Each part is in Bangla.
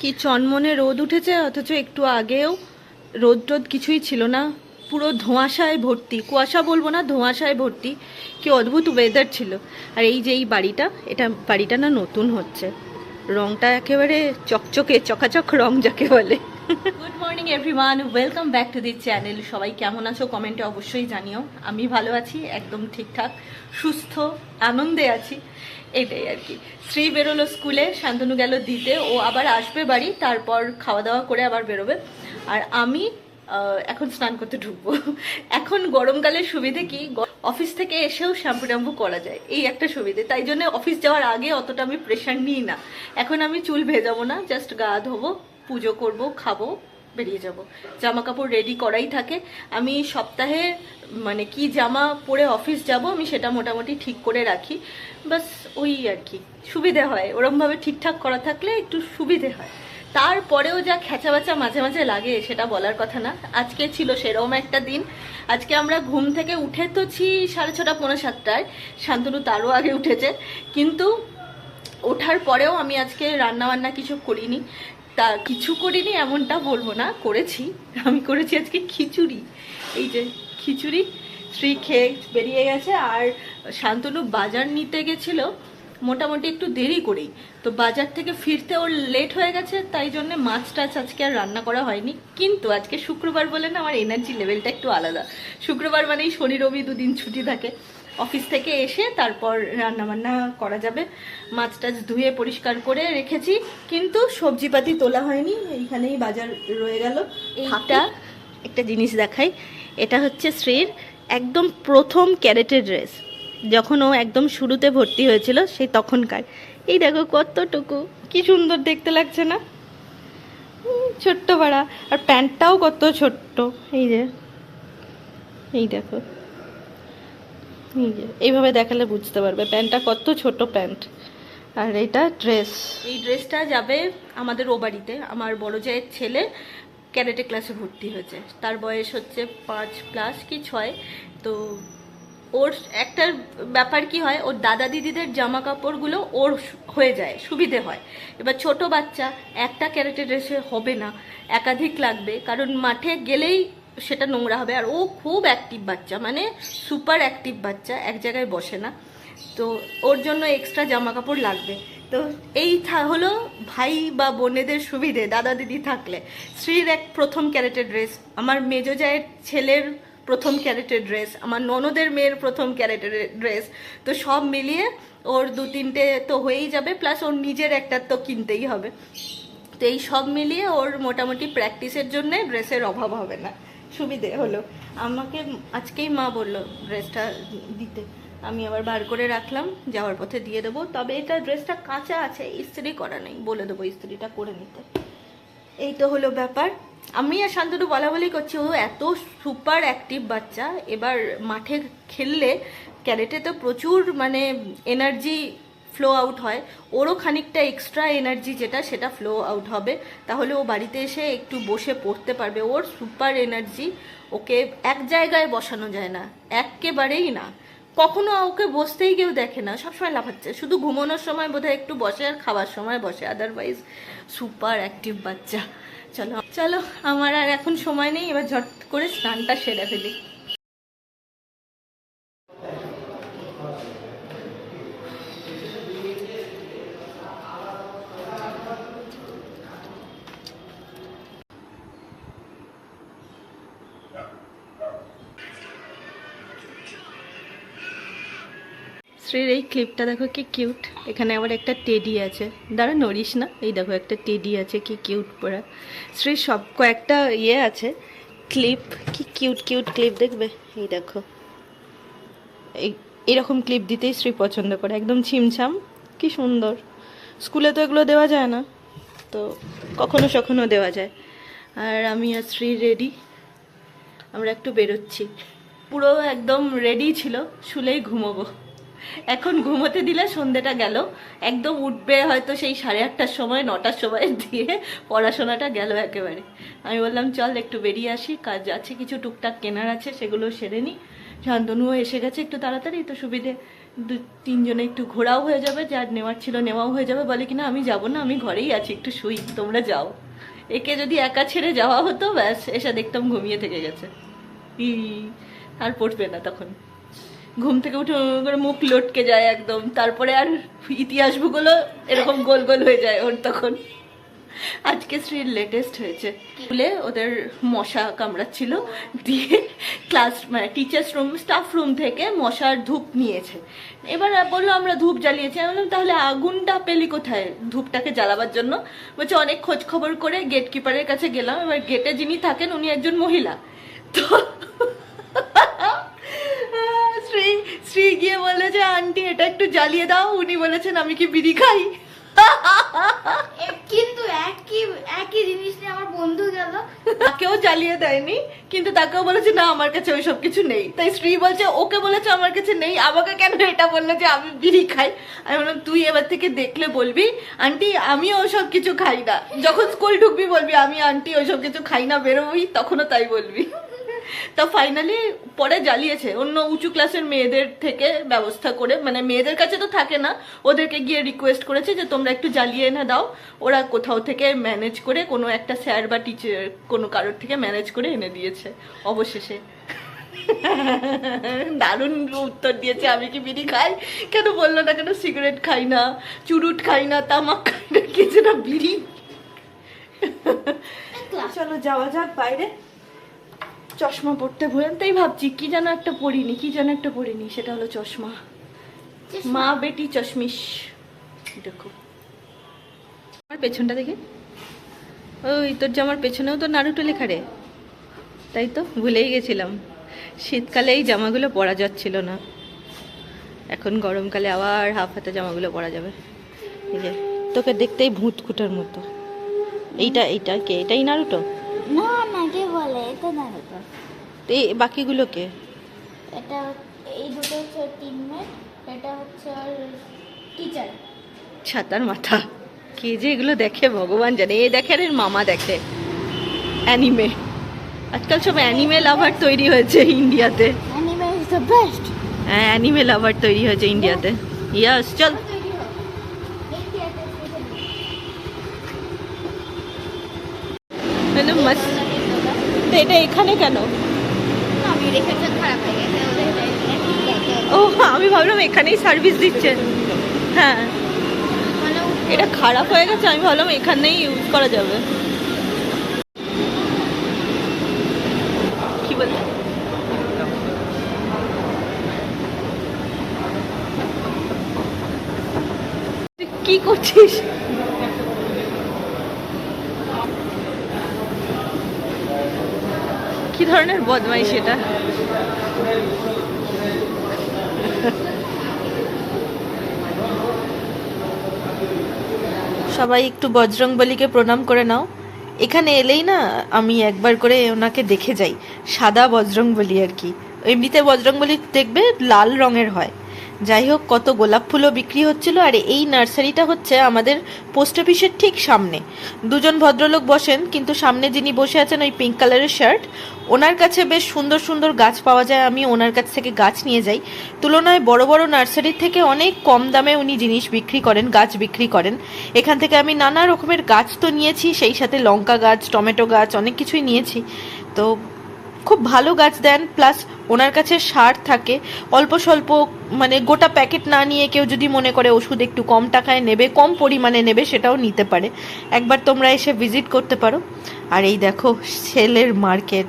কি চনমনে রোদ উঠেছে? অথচ একটু আগেও রোদ টোদ কিছুই ছিল না। পুরো ধোঁয়াশায় ভর্তি, কুয়াশা বলব না, ধোঁয়াশায় ভর্তি। কি অদ্ভুত ওয়েদার ছিল। আর এই যে এই বাড়িটা, এটা বাড়িটা না নতুন হচ্ছে। রংটা একেবারে চকচকে, চকাচক রং যাকে বলে। Good morning everyone welcome back to the channel সবাই কেমন আছো? কমেন্টে অবশ্যই জানিও। আমি ভালো আছি, একদম ঠিকঠাক, সুস্থ, আনন্দে আছি। এটাই আর কি। শ্রী বেরোলো স্কুলে, শান্তনু গেল দিতে। ও আবার আসবে বাড়ি, তারপর খাওয়া দাওয়া করে আবার বেরোবে। আর আমি এখন স্নান করতে ঢুকবো। এখন গরমকালের সুবিধে কি? অফিস থেকে এসেও শ্যাম্পু ট্যাম্পু করা যায়। এই একটা সুবিধে। তাই জন্য অফিস যাওয়ার আগে অতটা আমি প্রেশার নিই না। এখন আমি চুল ভেজাবো না জাস্ট গা ধোবো। পুজো করব, খাব, বেরিয়ে যাব। জামা কাপড় রেডি করাই থাকে। আমি সপ্তাহে মানে কি জামা পরে অফিস যাব, আমি সেটা মোটামুটি ঠিক করে রাখি। বাস ওই আর কি। সুবিধে হয়। ওরমভাবে ঠিকঠাক করা থাকলে একটু সুবিধে হয়। তারপরেও যা খেঁচা বাচা মাঝে মাঝে লাগে, সেটা বলার কথা না। আজকে ছিল সেরকম একটা দিন। আজকে আমরা ঘুম থেকে উঠে তো ছি সাড়ে ছটা, পৌনে সাতটায়। শান্তনু তারও আগে উঠেছে। কিন্তু ওঠার পরেও আমি আজকে রান্না বান্না কিছু করিনি। তা কিছু করিনি, এমনটা বলব না, করেছি। আমি করেছি আজকে খিচুড়ি। এই যে খিচুড়ি শ্রী খেয়ে বেরিয়ে গেছে আর শান্তনু বাজার নিতে গেছিল, মোটামুটি একটু দেরি করেই। তো বাজার থেকে ফিরতে ওর লেট হয়ে গেছে, তাই জন্য মাছ টাছ আজকে আর রান্না করা হয়নি। কিন্তু আজকে শুক্রবার বলে না, আমার এনার্জি লেভেলটা একটু আলাদা। শুক্রবার মানেই শনি, রবি দুদিন ছুটি থাকে। অফিস থেকে এসে তারপর রান্না বান্না করা যাবে। মাছ টাছ ধুয়ে পরিষ্কার করে রেখেছি কিন্তু সবজিপাতি তোলা হয়নি এইখানেই বাজার রয়ে গেল। এইটা একটা জিনিস দেখাই এটা হচ্ছে শ্রীর একদম প্রথম ক্যারেটের ড্রেস। যখন ও একদম শুরুতে ভর্তি হয়েছিল সেই তখনকার। এই দেখো কতটুকু কি সুন্দর দেখতে লাগছে না? ছোট্ট পাড়া আর প্যান্টটাও কত ছোট্ট এই যে এই দেখো। এইভাবে দেখালে বুঝতে পারবে, প্যান্টটা কত ছোট প্যান্ট। আর এটা ড্রেস এই ড্রেসটা যাবে আমাদের ও বাড়িতে, আমার বড় জায়ের ছেলে ক্যারেটে ক্লাসে ভর্তি হয়েছে। তার বয়স হচ্ছে পাঁচ প্লাস কি ছয়। তো ওর একটা ব্যাপার কি হয়, ওর দাদা দিদিদের জামা কাপড়গুলো ওর হয়ে যায়, সুবিধে হয়। এবার ছোট বাচ্চা, একটা ক্যারেটে ড্রেসে হবে না, একাধিক লাগবে। কারণ মাঠে গেলেই সেটা নোংরা হবে। আর ও খুব অ্যাক্টিভ বাচ্চা মানে সুপার অ্যাক্টিভ বাচ্চা, এক জায়গায় বসে না। তো ওর জন্য এক্সট্রা জামা কাপড় লাগবে। তো এই হলো ভাই বা বোনেদের সুবিধে, দাদা দিদি থাকলে। শ্রীর এক প্রথম ক্যারেটের ড্রেস আমার মেজো জায়ের ছেলের প্রথম ক্যারেটের ড্রেস আমার ননদের মেয়ের প্রথম ক্যারেটের ড্রেস তো সব মিলিয়ে ওর দু তিনটে তো হয়েই যাবে প্লাস ওর নিজের একটা তো কিনতেই হবে। তো এই সব মিলিয়ে ওর মোটামুটি প্র্যাকটিসের জন্যে ড্রেসের অভাব হবে না। সুবিধে হলো। আমাকে আজকেই মা বলল ড্রেসটা দিতে। আমি আবার বার করে রাখলাম, যাওয়ার পথে দিয়ে দেবো। তবে এটা ড্রেসটা কাঁচা আছে, ইস্ত্রি করা নেই, বলে দেবো ইস্ত্রিটা করে নিতে। এই তো হলো ব্যাপার। আমি আর শান্তনু বলা বলি করছি, ও এত সুপার অ্যাক্টিভ বাচ্চা। এবার মাঠে খেললে ক্যারেটে তো প্রচুর মানে এনার্জি ফ্লো আউট হয়, ওরও খানিকটা এক্সট্রা এনার্জি যেটা, সেটা ফ্লো আউট হবে। তাহলে ও বাড়িতে এসে একটু বসে পড়তে পারবে। ওর সুপার এনার্জি ওকে এক জায়গায় বসানো যায় না একেবারেই না। কখনো ওকে বসতেই কেউ দেখে না, সবসময় লাফাচ্ছে। শুধু ঘুমানোর সময় বোধহয় একটু বসে আর খাওয়ার সময় বসে। আদারওয়াইজ সুপার অ্যাক্টিভ বাচ্চা। চলো চলো, আমার আর এখন সময় নেই, এবার ঝট করে স্নানটা সেরে ফেলি। শ্রীর এই ক্লিপটা দেখো কি কিউট এখানে আবার একটা টেডি আছে। দাঁড়া, নড়িস না। এই দেখো একটা টেডি আছে, কি কিউট পরা। শ্রীর সব কয়েকটা ইয়ে আছে। ক্লিপ কি কিউট কিউট ক্লিপ দেখবে? এই দেখো। এই, এরকম ক্লিপ দিতেই শ্রী পছন্দ করে। একদম ছিমছাম। কি সুন্দর। স্কুলে তো এগুলো দেওয়া যায় না। তো কখনো সখনো দেওয়া যায়। আর আমি আর শ্রী রেডি আমরা একটু বেরোচ্ছি। পুরো একদম রেডি ছিল। শুলেই ঘুমোবো। এখন ঘুমোতে দিলে সন্ধেটা গেল। একদম উঠবে হয়তো সেই সাড়ে আটটার সময়, নটার সময় দিয়ে পড়াশোনাটা গেল একেবারে। আমি বললাম, চল একটু বেরিয়ে আসি, কাজ আছে, কিছু টুকটাক কেনার আছে, সেগুলো সেরে নিই শান্তনুও এসে গেছে একটু তাড়াতাড়ি, তো সুবিধে দু, তিনজনে একটু ঘোরাও হয়ে যাবে, যার নেওয়ার ছিল নেওয়াও হয়ে যাবে। বলে কিনা, আমি যাব না, আমি ঘরেই আছি, একটু শুই, তোমরা যাও। একে যদি একা ছেড়ে যাওয়া হতো, ব্যাস, এসে দেখতাম ঘুমিয়ে থেকে গেছে। আর পড়বে না তখন। ঘুম থেকে উঠে করে মুখ লটকে যায় একদম। তারপরে আর ইতিহাস ভূগোলও এরকম গোল গোল হয়ে যায় ওর তখন। আজকে শ্রীর লেটেস্ট হয়েছে। স্কুলে ওদের মশা কামড়াচ্ছিল, দিয়ে ক্লাস মানে টিচার্স রুম স্টাফ রুম থেকে মশার ধূপ নিয়েছে। এবার বলল, আমরা ধূপ জ্বালিয়েছি। আমি বললাম, তাহলে আগুনটা পেলি কোথায় ধূপটাকে জ্বালাবার জন্য? বলছে, অনেক খোঁজ খবর করে গেট কিপারের কাছে গেলাম। এবার গেটে যিনি থাকেন, উনি একজন মহিলা। তো এটা একটু জ্বালিয়ে দাও। উনি বলেছেন আমি কি বিড়ি খাই? কিন্তু একই একই জিনিস নিয়ে আমার বন্ধু গেল। তাকেও জ্বালিয়ে দেয়নি কিন্তু তাকেও বলেছে না আমার কাছে ওই সব কিছু নেই। তাই স্ত্রী বলছে ওকে বলেছে আমার কাছে নেই আমাকে কেন এটা বলল যে আমি বিড়ি খাই? আমি বললাম তুই এবার থেকে দেখলে বলবি আন্টি আমি ওসব কিছু খাই না। যখন স্কুল ঢুকবি বলবি আমি আন্টি ওইসব কিছু খাই না বেরোবি তখনও তাই বলবি। তো ফাইনালি পরে জ্বালিয়েছে। অন্য উঁচু ক্লাসের মেয়েদের থেকে ব্যবস্থা করে। মানে মেয়েদের কাছে তো থাকে না, ওদেরকে গিয়ে রিকোয়েস্ট করেছে যে তোমরা একটু জ্বালিয়ে এনে দাও। ওরা কোথাও থেকে ম্যানেজ করে কোনো একটা স্যার বা টিচার কোনো কারোর থেকে ম্যানেজ করে এনে দিয়েছে, অবশেষে। দারুণ উত্তর দিয়েছে, আমি কি বিড়ি খাই? কেন বলল না কেন? সিগারেট খাই না, চুরুট খাই না, তামাক খাই না কিছু না বিড়ি। চলো যাওয়া যাক বাইরে। চশমা পড়তে ভুলেন তাই ভাবছি কি যেন একটা পড়িনি কি যেন একটা পড়িনি সেটা হলো চশমা? মা বেটি চশমিশ। দেখো। আমার পেছনটা দেখে। ওই তোর জামার পেছনেও তো নারুটো লেখা রে। তাই তো ভুলেই গেছিলাম। শীতকালে এই জামাগুলো পরা যাচ্ছিল না। এখন গরমকালে আবার হাফ হাতে জামাগুলো পরা যাবে। এই যে তোকে দেখতেই ভূত কুটার মতো। এইটা এইটা কে? এটাই নারুটো? না না কে? বলে এটা না এটা তো। এই বাকিগুলোকে? এটা এই দুটো হচ্ছে টিমমেট এটা হচ্ছে আর টিচার ছাতার মাথা। কে যে এগুলো দেখে ভগবান জানে। এ দেখে আর এর মামা দেখে। অ্যানিমে। আজকাল সব অ্যানিমে লাভার তৈরি হয়েছে ইন্ডিয়াতে। অ্যানিমে ইজ দ্য বেস্ট হ্যাঁ অ্যানিমে লাভার তৈরি হয়েছে ইন্ডিয়াতে। ইয়াস চল তৈরি হয় এই থিয়েটার মানে মাস্ত তো এটা এখানে কেন? ও আমি ভাবলাম এখানেই সার্ভিস দিচ্ছে। হ্যাঁ। মানে এটা খারাপ হয়ে গেছে আমি ভাবলাম এখানেই ইউজ করা যাবে। কি বললে? তুই কি করছিস? কি ধরনের বদমাই সেটা সবাই একটু বজরং বলিকে প্রণাম করে নাও। এখানে এলেই না, আমি একবার করে ওনাকে দেখে যাই। সাদা বজরং বলি আর কি। এমনিতে বজরং বলি দেখবে লাল রঙের হয়। যাই হোক কত গোলাপ ফুলও বিক্রি হচ্ছিল আর এই নার্সারিটা হচ্ছে আমাদের পোস্ট অফিসের ঠিক সামনে। দুজন ভদ্রলোক বসেন, কিন্তু সামনে যিনি বসে আছেন ওই পিঙ্ক কালারের শার্ট ওনার কাছে বেশ সুন্দর সুন্দর গাছ পাওয়া যায়, আমি ওনার কাছ থেকে গাছ নিয়ে যাই। তুলনায় বড় বড় নার্সারির থেকে অনেক কম দামে উনি জিনিস বিক্রি করেন, গাছ বিক্রি করেন। এখান থেকে আমি নানা রকমের গাছ তো নিয়েছি, সেই সাথে লঙ্কা গাছ, টমেটো গাছ, অনেক কিছুই নিয়েছি। তো খুব ভালো গাছ দেন প্লাস ওনার কাছে সার থাকে। অল্প স্বল্প মানে গোটা প্যাকেট না নিয়ে কেউ যদি মনে করে ওষুধ একটু কম টাকায় নেবে, কম পরিমাণে নেবে, সেটাও নিতে পারে। একবার তোমরা এসে ভিজিট করতে পারো। আর এই দেখো, সেলের মার্কেট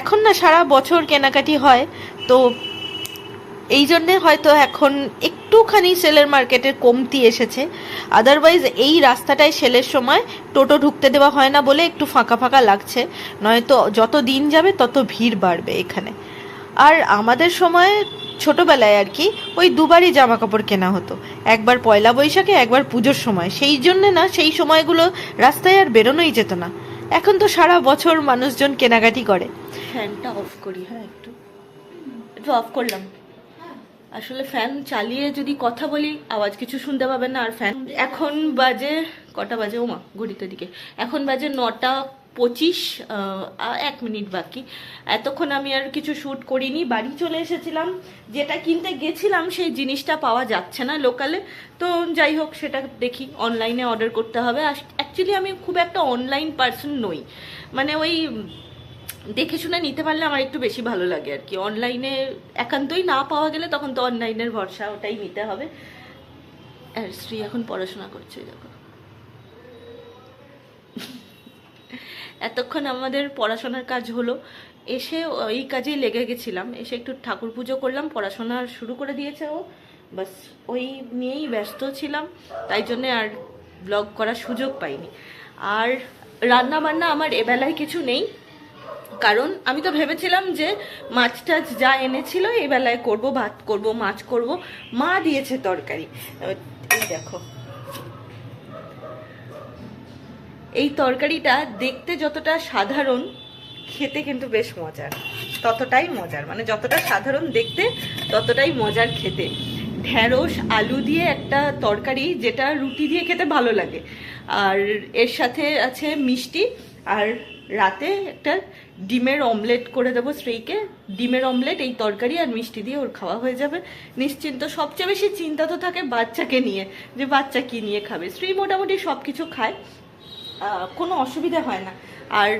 এখন না সারা বছর কেনাকাটি হয়, তো এই জন্যে হয়তো এখন একটুখানি সেলের মার্কেটের কমতি এসেছে। আদারওয়াইজ এই রাস্তাটায় সেলের সময় টোটো ঢুকতে দেওয়া হয় না বলে একটু ফাঁকা ফাঁকা লাগছে। নয়তো যত দিন যাবে তত ভিড় বাড়বে এখানে। আর আমাদের সময় ছোটোবেলায় আর কি ওই দুবারই জামা কাপড় কেনা হতো। একবার পয়লা বৈশাখে, একবার পুজোর সময়। সেই জন্যে না, সেই সময়গুলো রাস্তায় আর বেরোনোই যেত না। এখন তো সারা বছর মানুষজন কেনাকাটি করে। ফ্যানটা অফ করি হ্যাঁ একটু। একটু অফ করলাম। আসলে ফ্যান চালিয়ে যদি কথা বলি, আওয়াজ কিছু শুনতে পাবেন না। আর ফ্যান এখন বাজে কটা বাজে? ওমা, ঘড়িতে দিকে। এখন বাজে নটা পঁচিশ এক মিনিট বাকি। এতক্ষণ আমি আর কিছু শ্যুট করিনি। বাড়ি চলে এসেছিলাম। যেটা কিনতে গেছিলাম, সেই জিনিসটা পাওয়া যাচ্ছে না লোকালে তো যাই হোক, সেটা দেখি। অনলাইনে অর্ডার করতে হবে। অ্যাকচুয়ালি আমি খুব একটা অনলাইন পার্সন নই। মানে ওই দেখে শুনে নিতে পারলে আমার একটু বেশি ভালো লাগে আর কি। অনলাইনে একান্তই না পাওয়া গেলে তখন তো অনলাইনের ভরসা, ওটাই নিতে হবে। আর শ্রী এখন পড়াশোনা করছে দেখো। এতক্ষণ আমাদের পড়াশোনার কাজ হলো। এসে এই কাজেই লেগে গেছিলাম। এসে একটু ঠাকুর পুজো করলাম, পড়াশোনা শুরু করে দিয়েছে ও। বাস, ওই নিয়েই ব্যস্ত ছিলাম। তাই জন্যে আর ব্লগ করার সুযোগ পাইনি। আর রান্না বান্না আমার এবেলায় কিছু নেই। কারণ আমি তো ভেবেছিলাম যে মাছ টাছ যা এনেছিল এই বেলায় করব, ভাত করব, মাছ করব। মা দিয়েছে তরকারি। এই দেখো। এই তরকারিটা দেখতে যতটা সাধারণ, খেতে কিন্তু বেশ মজার। ততটাই মজার। মানে যতটা সাধারণ দেখতে, ততটাই মজার খেতে। ঢ্যাঁড়স, আলু দিয়ে একটা তরকারি যেটা রুটি দিয়ে খেতে ভালো লাগে। আর এর সাথে আছে মিষ্টি, আর রাতে একটা ডিমের অমলেট করে দেবো স্ত্রীকে। ডিমের অমলেট, এই তরকারি আর মিষ্টি দিয়ে ওর খাওয়া হয়ে যাবে। নিশ্চিন্ত, সবচেয়ে বেশি চিন্তা তো থাকে বাচ্চাকে নিয়ে, যে বাচ্চা কি নিয়ে খাবে। স্ত্রী মোটামুটি সব কিছু খায় কোনো অসুবিধা হয় না। আর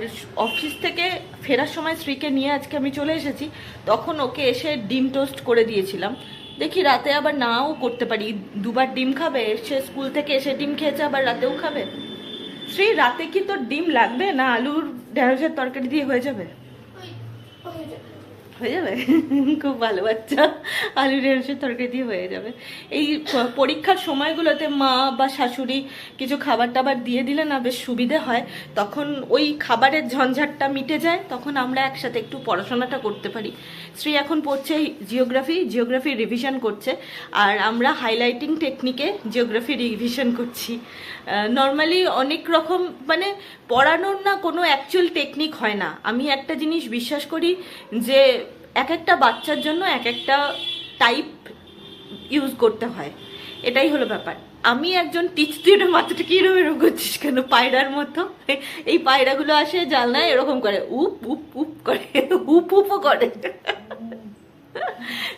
অফিস থেকে ফেরার সময় স্ত্রীকে নিয়ে আজকে আমি চলে এসেছি, তখন ওকে এসে ডিম টোস্ট করে দিয়েছিলাম। দেখি রাতে আবার নাও করতে পারি। দুবার ডিম খাবে, সে স্কুল থেকে এসে ডিম খেয়েছে, আবার রাতেও খাবে? শ্রী রাতে কি তোর ডিম লাগবে না আলুর ঢেঁড়সের তরকারি দিয়ে হয়ে যাবে। হয়ে যাবে। খুব ভালো বাচ্চা। আলু ঢেঁড়সের তরকারি দিয়ে হয়ে যাবে। এই পরীক্ষার সময়গুলোতে মা বা শাশুড়ি কিছু খাবার টাবার দিয়ে দিলে না বেশ সুবিধে হয়। তখন ওই খাবারের ঝঞ্ঝাটটা মিটে যায়, তখন আমরা একসাথে একটু পড়াশোনাটা করতে পারি। শ্রী এখন পড়ছে জিওগ্রাফি জিওগ্রাফি রিভিশন করছে। আর আমরা হাইলাইটিং টেকনিকে জিওগ্রাফি রিভিশন করছি। নর্মালি অনেক রকম মানে পড়ানোর না কোনো অ্যাকচুয়াল টেকনিক হয় না। আমি একটা জিনিস বিশ্বাস করি যে এক একটা বাচ্চার জন্য এক একটা টাইপ ইউজ করতে হয়। এটাই হলো ব্যাপার। আমি একজন টিচ তুই মাথাটা কি এরকম এরকম করছিস কেন? পায়রার মতো। এই পায়রাগুলো আসে জানলায়, এরকম করে, উপ উপ উপ করে উপ উপও করে।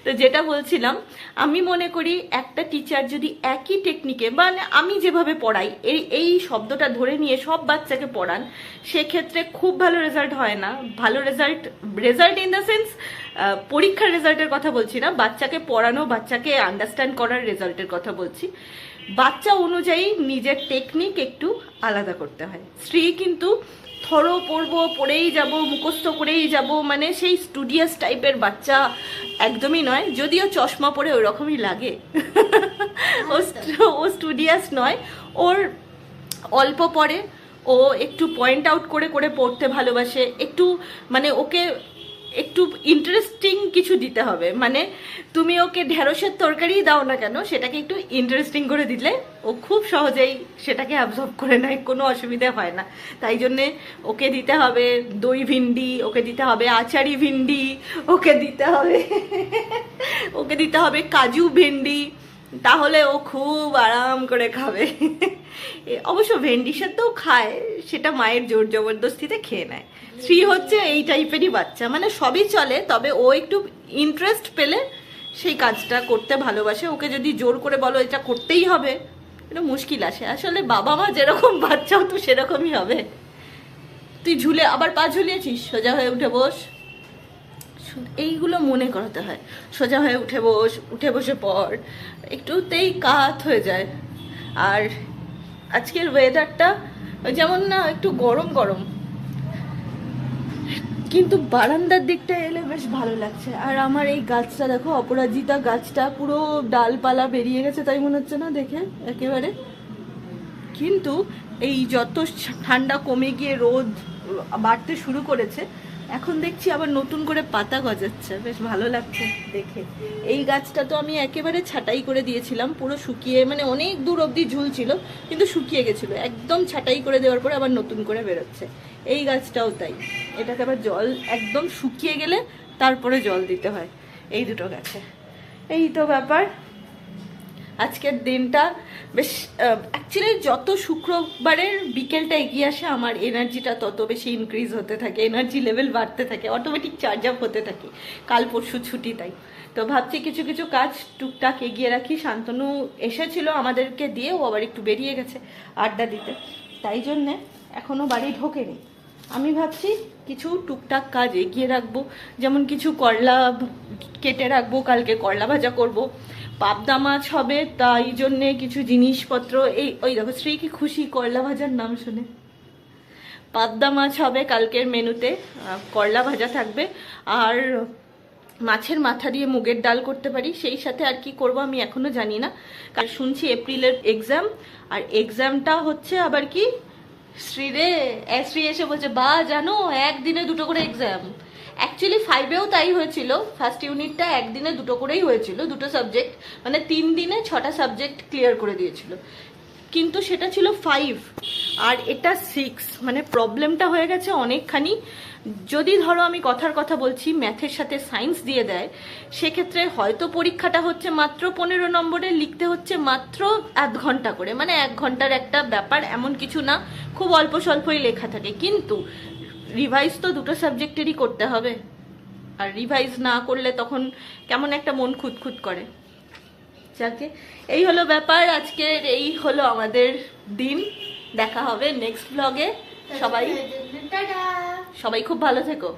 তো যেটা বলছিলাম, আমি মনে করি একটা টিচার যদি একই টেকনিকে মানে আমি যেভাবে পড়াই, এই এই শব্দটা ধরে নিয়ে সব বাচ্চাকে পড়ান, সেক্ষেত্রে খুব ভালো রেজাল্ট হয় না। ভালো result result in the sense পরীক্ষার রেজাল্টের কথা বলছি না বাচ্চাকে পড়ানো বাচ্চাকে আন্ডারস্ট্যান্ড করার রেজাল্টের কথা বলছি। বাচ্চা অনুযায়ী নিজের টেকনিক একটু আলাদা করতে হয়। স্ত্রী কিন্তু থরো পড়ব পড়েই যাব মুখস্থ করেই যাব মানে সেই স্টুডিয়াস টাইপের বাচ্চা একদমই নয় যদিও চশমা পরে ওই রকমই লাগে। ও ও স্টুডিয়াস নয় ওর অল্প পরে ও একটু পয়েন্ট আউট করে করে পড়তে ভালোবাসে একটু মানে ওকে একটু ইন্টারেস্টিং কিছু দিতে হবে। মানে তুমি ওকে ঢেঁড়সের তরকারি দাও না কেন, সেটাকে একটু ইন্টারেস্টিং করে দিলে ও খুব সহজেই সেটাকে অ্যাবজর্ব করে নেয়, কোনো অসুবিধা হয় না। তাই জন্যে ওকে দিতে হবে দই ভিন্ডি, ওকে দিতে হবে আচারি ভিন্ডি, ওকে দিতে হবে, ওকে দিতে হবে কাজু ভেন্ডি তাহলে ও খুব আরাম করে খাবে। অবশ্য ভেন্ডি সেদ্ধও খায়, সেটা মায়ের জোর জবরদস্তিতে খেয়ে নেয়। শ্রী হচ্ছে এই টাইপেরই বাচ্চা মানে সবই চলে, তবে ও একটু ইন্টারেস্ট পেলে সেই কাজটা করতে ভালোবাসে। ওকে যদি জোর করে বলো এটা করতেই হবে, এটা মুশকিল আসে। আসলে বাবা মা যেরকম বাচ্চাও তো সেরকমই হবে। তুই ঝুলে আবার পা ঝুলিয়েছিস, সোজা হয়ে উঠে বস। এইগুলো মনে করাতে হয়। সোজা হয়ে উঠে বস, উঠে বসে পড়। একটুতেই কাত হয়ে যায়। আর আজকের ওয়েদারটা যেমন না, একটু গরম গরম। কিন্তু বারান্দার দিকটা এলে বেশ ভালো লাগছে। আর আমার এই গাছটা দেখো, অপরাজিতা গাছটা পুরো ডালপালা বেরিয়ে গেছে তাই মনে হচ্ছে না দেখে একেবারে। কিন্তু এই যত ঠান্ডা কমে গিয়ে রোদ বাড়তে শুরু করেছে। এখন দেখছি আবার নতুন করে পাতা গজাচ্ছে। বেশ ভালো লাগছে দেখে। এই গাছটা তো আমি একেবারে ছাটাই করে দিয়েছিলাম। পুরো শুকিয়ে মানে অনেক দূর অবধি ঝুলছিল, কিন্তু শুকিয়ে গেছিল। একদম ছাটাই করে দেওয়ার পরে আবার নতুন করে বেরোচ্ছে। এই গাছটাও তাই। এটাকে আবার জল, একদম শুকিয়ে গেলে তারপরে জল দিতে হয়। এই দুটো গাছে। এই তো ব্যাপার। আজকের দিনটা বেশ অ্যাকচুয়ালি যত শুক্রবারের বিকেলটা এগিয়ে আসে, আমার এনার্জিটা তত বেশি ইনক্রিজ হতে থাকে এনার্জি লেভেল বাড়তে থাকে অটোমেটিক চার্জ আপ হতে থাকে। কাল পরশু ছুটি তাই। তো ভাবছি কিছু কিছু কাজ টুকটাক এগিয়ে রাখি। শান্তনু এসেছিল আমাদেরকে দিয়ে, ও আবার একটু বেরিয়ে গেছে আড্ডা দিতে। তাই জন্যে এখনও বাড়ি ঢোকেনি। আমি ভাবছি কিছু টুকটাক কাজ এগিয়ে রাখব। যেমন কিছু করলা কেটে রাখব, কালকে করলা ভাজা করব। পাবদা মাছ হবে, তাই জন্যে কিছু জিনিসপত্র, এই, ওই দেখো শ্রী কি খুশি? করলা ভাজার নাম শুনে। পাবদা মাছ হবে কালকের মেনুতে করলা ভাজা থাকবে। আর মাছের মাথা দিয়ে মুগের ডাল করতে পারি, সেই সাথে আর কি করব আমি এখনও জানি না। কারণ শুনছি এপ্রিলের এক্সাম আর এক্সামটা হচ্ছে আবার কি? শ্রী রে শ্রী এসে বলছে, বা, জানো, একদিনে দুটো করে এক্সাম অ্যাকচুয়ালি ফাইভেও তাই হয়েছিল। ফার্স্ট ইউনিটটা একদিনে দুটো করেই হয়েছিল, দুটো সাবজেক্ট মানে তিন দিনে ছটা সাবজেক্ট ক্লিয়ার করে দিয়েছিল। কিন্তু সেটা ছিল ফাইভ আর এটা সিক্স মানে প্রবলেমটা হয়ে গেছে অনেকখানি। যদি ধরো আমি কথার কথা বলছি ম্যাথের সাথে সায়েন্স দিয়ে দেয়, সেক্ষেত্রে হয়তো পরীক্ষাটা হচ্ছে মাত্র পনেরো নম্বরে, লিখতে হচ্ছে মাত্র আধ ঘণ্টা করে। মানে এক ঘণ্টার একটা ব্যাপার, এমন কিছু না, খুব অল্প স্বল্পই লেখা থাকে। কিন্তু রিভাইজ তো দুটো সাবজেক্টেরই করতে হবে। আর রিভাইজ না করলে তখন কেমন একটা মন খুঁতখুত করে। যাকে এই হলো ব্যাপার আজকের এই হলো আমাদের দিন। দেখা হবে নেক্সট ব্লগে সবাই সবাই খুব ভালো থেকো।